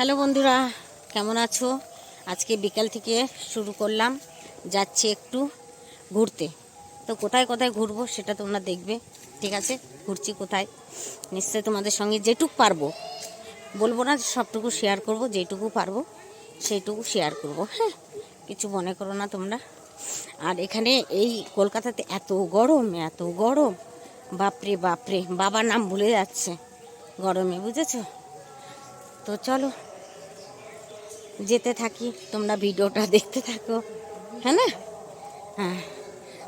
Hello বন্ধুরা, কেমন আছো? আজকে বিকাল থেকে শুরু করলাম, যাচ্ছি একটু ঘুরতে। তো কোথায় কোথায় ঘুরবো সেটা তোমরা দেখবে, ঠিক আছে? ঘুরছি কোথায়? নিশ্চয়ই তোমাদের সঙ্গে যেটুক পারব। বলব না সবটুকু শেয়ার করব, যেটুকু পারব, সেইটুকু শেয়ার করব হ্যাঁ? কিছু মনে করো না তোমরা। আর এখানে এই কলকাতাতে এত গরম এত গরম। বাপরে বাপরে, বাবার নাম ভুলে যাচ্ছে গরমে, বুঝেছ? তো চলো যেতে থাকি, তোমরা ভিডিওটা দেখতে থাকো। হ্যাঁ না? হ্যাঁ।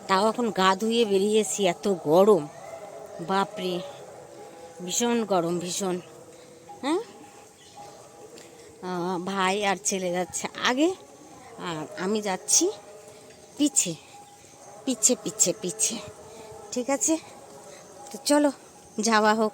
তাও এখন গা ধুয়ে বেরিয়েছি, এত গরম। বাপরে। ভীষণ গরম, ভীষণ। হ্যাঁ? ভাই আর ছেলে যাচ্ছে আগে, আর আমি যাচ্ছি পিছে। পিছে পিছে পিছে। ঠিক আছে? তো চলো, যাওয়া হোক।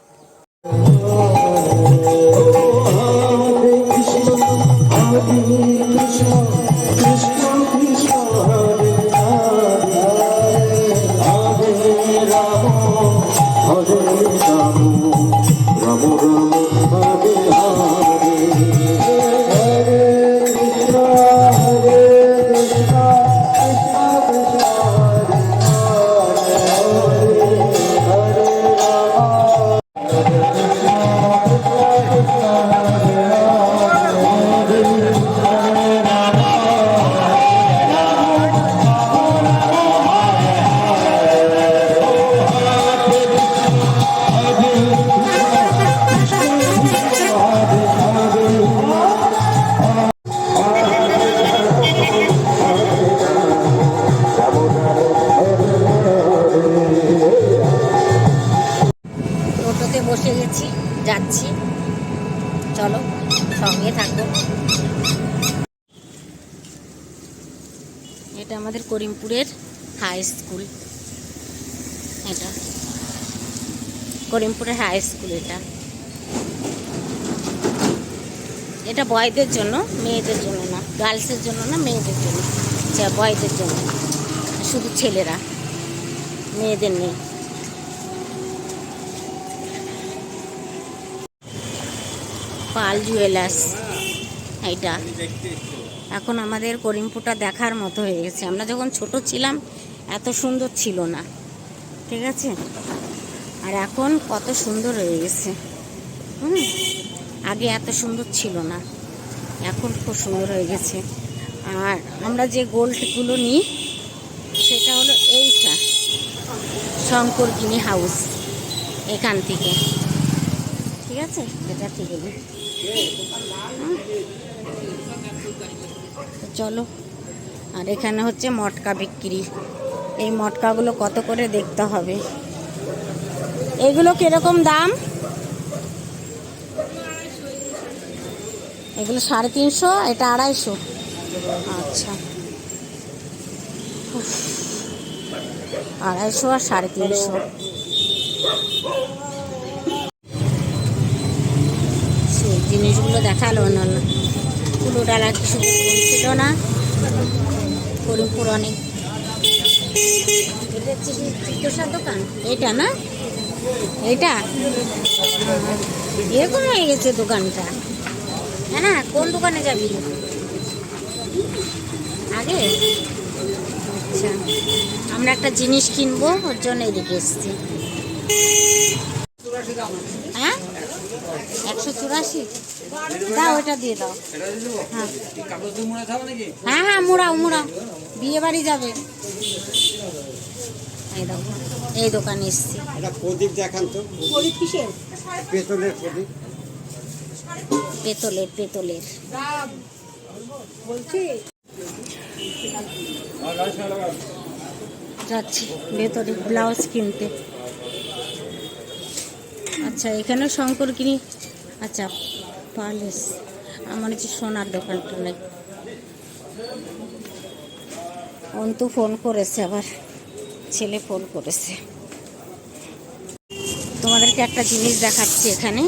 এটা আমাদের করিমপুরের হাই স্কুল এটা। করিমপুরের হাই স্কুল এটা। এটা বয়দের জন্য, মেয়েদের জন্য না। গার্লসের জন্য না, মেয়েদের জন্য। আচ্ছা বয়দের জন্য। শুধু ছেলেরা, মেয়েদের নেই। পাল জুয়েলার্স এইটা এখন আমাদের করিমপুরটা দেখার মতো হয়ে গেছে। আমরা যখন ছোট ছিলাম, এত সুন্দর ছিল না। ঠিক আছে? আর এখন কত সুন্দর হয়ে গেছে। হুম? আগে এত সুন্দর ছিল না। এখন খুব সুন্দর হয়ে গেছে। আর আমরা যে গোল্ডগুলো নিই, সেটা হলো এইটা। Shankar guinea house. এখান থেকে। ঠিক আছে? এটা তো চলো। আর এখানে হচ্ছে মটকা বিক্রি। এই মটকাগুলো কত করে দেখতে হবে? এগুলো কীরকম দাম? এগুলো সাড়ে তিনশো, এটা আড়াইশো। আচ্ছা। আড়াইশো আর সাড়ে তিনশো। সেই জিনিসগুলো দেখাল না কুলো ডালা কিছু ছিল না। করিমপুর অনেক। চিত্তসার দোকান? এটা না? এটা? এরকম হয়ে গেছে দোকানটা। হ্যাঁ না কোন দোকানে যাবি? আগে? আচ্ছা আমরা একটা জিনিস কিনবো ওর জন্য এদিকে এসছি। হ্যাঁ? একশো চুরাশি? দাও ওটা দিয়ে দাও। হ্যাঁ। হ্যাঁ হ্যাঁ মুড়াও মুড়াও। বিয়ে বাড়ি যাবে। এই দাও এই দোকানে এসছি। প্রদীপ দেখান তো। পেতলের প্রদীপ। পেতলের পেতলের। যাচ্ছি ভেতরে ব্লাউজ কিনতে। আচ্ছা এখানে শঙ্কর কিনি আচ্ছা পালিশ আমার হচ্ছে সোনার দোকানটা নেই। অন্তু ফোন করেছে আবার। ছেলে ফোন করেছে। তোমাদেরকে একটা জিনিস দেখাচ্ছি এখানে।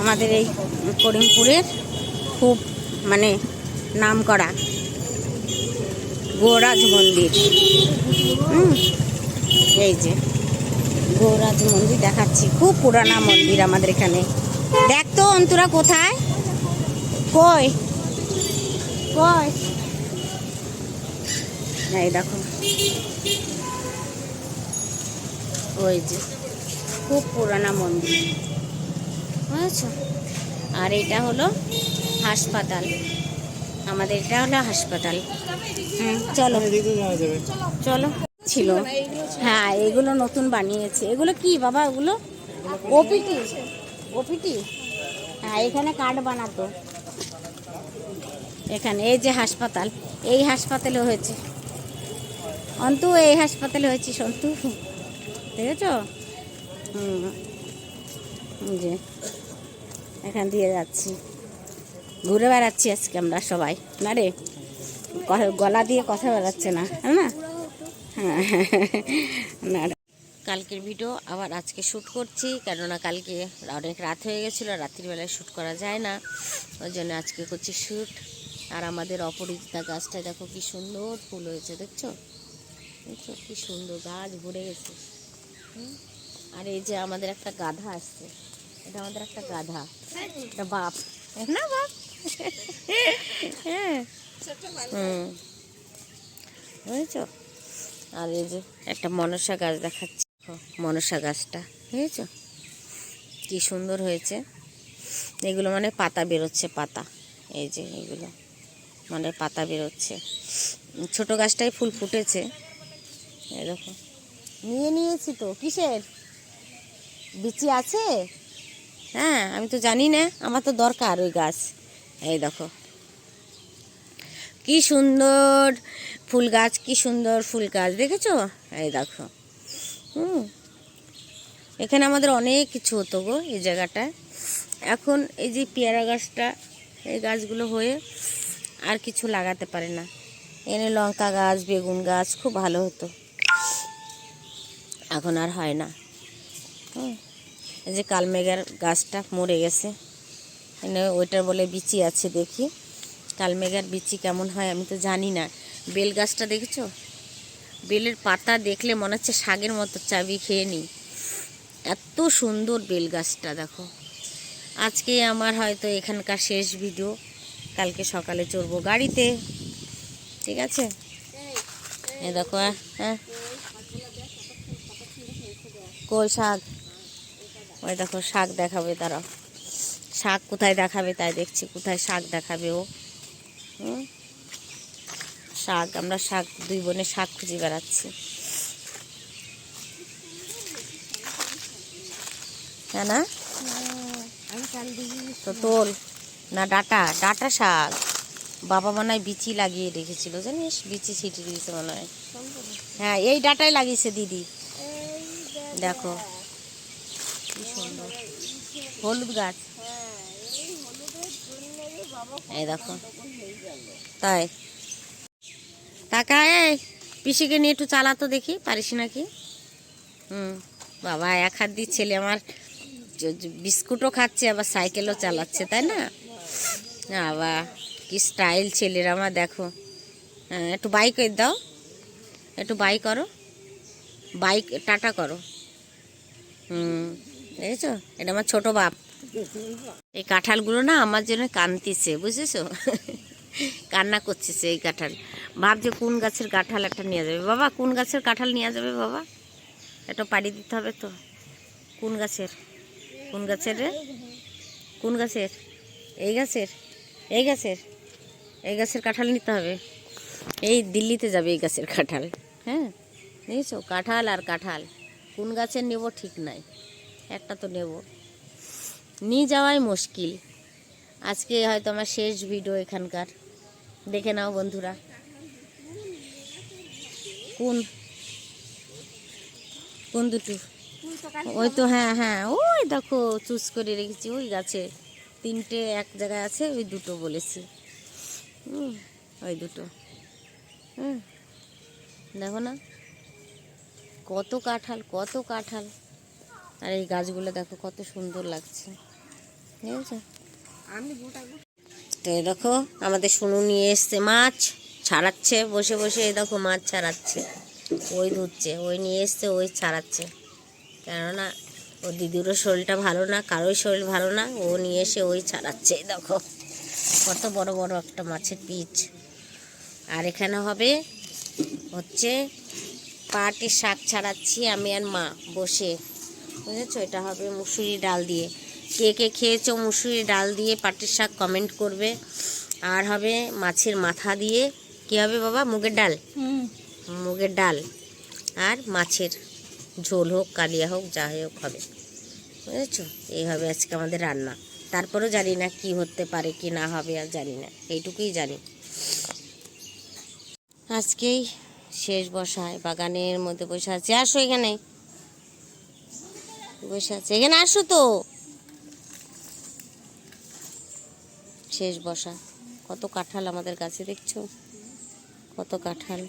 আমাদের এই করিমপুরের খুব মানে নাম করা গৌরাজ মন্দির। এই যে গৌরাজ মন্দির দেখাচ্ছি। খুব পুরানা মন্দির আমাদের এখানে। দেখ তো অন্তরা কোথায়? কই? কই? এই দেখো। ওই যে খুব পুরানা মন্দির। বুঝেছ? আর এটা হলো হাসপাতাল। আমাদের এটা হলো হাসপাতাল। হুম চলো। চলো। ছিল। হ্যাঁ এগুলো নতুন বানিয়েছে। এগুলো কি বাবা এগুলো? ওপিটি। ওপিটি? হ্যাঁ এখানে কার্ড বানাতো। এখানে এই যে হাসপাতাল এই হাসপাতালে হয়েছে। অন্তু এই হাসপাতালে হয়েছে সন্তু দেখেছ? হুম যে এখান দিয়ে যাচ্ছি। ঘুরে বেড়াচ্ছি আজকে আমরা সবাই না রে? গলা দিয়ে কথা বেড়াচ্ছে না হ্যাঁ না? হ্যাঁ না কালকের ভিডিও আবার আজকে শ্যুট করছি কেননা কালকে অনেক রাত হয়ে গেছিল রাত্রিবেলায় শ্যুট করা যায় না। ওই জন্য আজকে করছি শ্যুট। আর আমাদের অপরাজিতা গাছটা দেখো কি সুন্দর ফুল হয়েছে দেখছ? দেখছ কি সুন্দর গাছ ভরে গেছে। আর এই যে আমাদের একটা গাধা আসছে। এটা আমাদের একটা গাধা। এটা বাপ না বাপ হ্যাঁ। হুম। বুঝেছ? আর এই যে একটা মনসা গাছ দেখাচ্ছি। দেখো, মনসা গাছটা, বুঝেছ? কি সুন্দর হয়েছে। এগুলো মানে পাতা বেরোচ্ছে, পাতা। এই যে এগুলো মানে পাতা বেরোচ্ছে। ছোট গাছটাই ফুল ফুটেছে। দেখো। নিয়ে নিয়েছি তো, কিসের? বিচি আছে? হ্যাঁ আমি তো জানি না, আমার তো দরকার ওই গাছ। এই দেখো। কি সুন্দর ফুল গাছ, কি সুন্দর ফুল গাছ, দেখেছ? এই দেখো। হুম। এখানে আমাদের অনেক কিছু হতো গো এই জায়গাটায়। এখন এই যে পেয়ারা গাছটা, এই গাছগুলো হয়ে আর কিছু লাগাতে পারে না। এনে লঙ্কা গাছ, বেগুন গাছ খুব ভালো হতো। এখন আর হয় না। হুম। এই যে কালমেঘার গাছটা মরে গেছে। এনে ওইটার বলে বিচি আছে দেখি। কালমেঘার বিচি কেমন হয় আমি তো জানি না। বেল গাছটা দেখেছ? বেলের পাতা দেখলে মনে হচ্ছে শাকের মতো চাবি খেয়ে নিই। এত সুন্দর বেল গাছটা, দেখো। আজকে আমার হয়তো এখানকার শেষ ভিডিও। কালকে সকালে চড়বো গাড়িতে। ঠিক আছে? এ দেখো হ্যাঁ। কই শাক। ওই দেখো, শাক দেখাবে তারা। শাক কোথায় দেখাবে তাই দেখছি, কোথায় শাক দেখাবে ও। হুম? শাক, আমরা শাক দুই বোনে শাক খুঁজে বেড়াচ্ছি। হ্যাঁ না? তো তোল। না, ডাটা ডাটা শাক। বাবা মনে হয় বিচি লাগিয়ে রেখেছিল, জানিস? বিচি ছিটিয়ে দিয়েছে মনে হয়। হ্যাঁ এই ডাটাই লাগিয়েছে দিদি। দেখো। কি সুন্দর। হলুদ গাছ। এই দেখো। তাই। এই, পিসিকে নিয়ে একটু চালাতো দেখি, পারিস নাকি? হুম, বাবা, এক হাত দিয়ে ছেলে আমার বিস্কুটও খাচ্ছে, আবার সাইকেলও চালাচ্ছে, তাই না? আবার কি স্টাইল ছেলের আমার, দেখো। হ্যাঁ একটু বাইক দাও, একটু বাই করো। বাইক, টাটা করো। হুম, দেখেছ? এটা আমার ছোট বাপ। এই কাঁঠালগুলো না আমার জন্য কানতিছে, বুঝেছ? কান্না করতেছে এই কাঁঠাল। ভাবছে কোন গাছের কাঁঠাল একটা নিয়ে যাবে। বাবা, কোন গাছের কাঁঠাল নিয়ে যাবে বাবা? একটা পাড়ি দিতে হবে তো। কোন গাছের? কোন গাছের রে? কোন গাছের? এই গাছের? এই গাছের? এই গাছের কাঁঠাল নিতে হবে। এই দিল্লিতে যাবে এই গাছের কাঁঠাল। হ্যাঁ? দেখেছ? কাঁঠাল আর কাঁঠাল। কোন গাছের নেব ঠিক নাই। একটা তো নেব। নিয়ে যাওয়াই মুশকিল। আজকে হয়তো আমার শেষ ভিডিও এখানকার। দেখে নাও বন্ধুরা। কোন? কোন দুটো? ওই তো হ্যাঁ হ্যাঁ ওই দেখো চুজ করে রেখেছি ওই গাছে। তিনটে এক জায়গায় আছে ওই দুটো বলেছি। হুম ওই দুটো। হুম দেখো না। কত কাঁঠাল কত কাঁঠাল। আর এই গাছগুলো দেখো কত সুন্দর লাগছে। ঠিক আছে তো দেখো আমাদের শুনু নিয়ে এসছে মাছ। ছাড়াচ্ছে, বসে বসে দেখো মাছ ছাড়াচ্ছে। ওই ধুচ্ছে, ওই নিয়ে এসছে, ওই ছাড়াচ্ছে। কেননা ও দিদিরও শরীরটা ভালো না কারোই শরীর ভালো না, ও নিয়ে এসে ওই ছাড়াচ্ছে দেখো। কত বড় বড় একটা মাছের পিচ। আর এখানে হবে হচ্ছে পাটি শাক ছাড়াচ্ছি আমি আর মা বসে। বুঝেছ? এটা হবে মুসুরি ডাল দিয়ে। কে কে খেয়েছো মুসুরি ডাল দিয়ে পাটির শাক কমেন্ট করবে। আর হবে মাছের মাথা দিয়ে কি হবে বাবা? মুগের ডাল? মুগের ডাল আর মাছের ঝোল হোক কালিয়া হোক যা হোক হবে। বুঝেছ? এই হবে আজকে আমাদের রান্না। তারপরেও জানি না কি হতে পারে কি না হবে আর জানি না। এইটুকুই জানি। আজকেই শেষ বসায়। বাগানের মধ্যে বসে আছে। আসো এখানে। বসে আছে। এখানে আসো তো। শেষ বসা। কত কাঁঠাল আমাদের গাছে দেখছ? কত কাঁঠাল?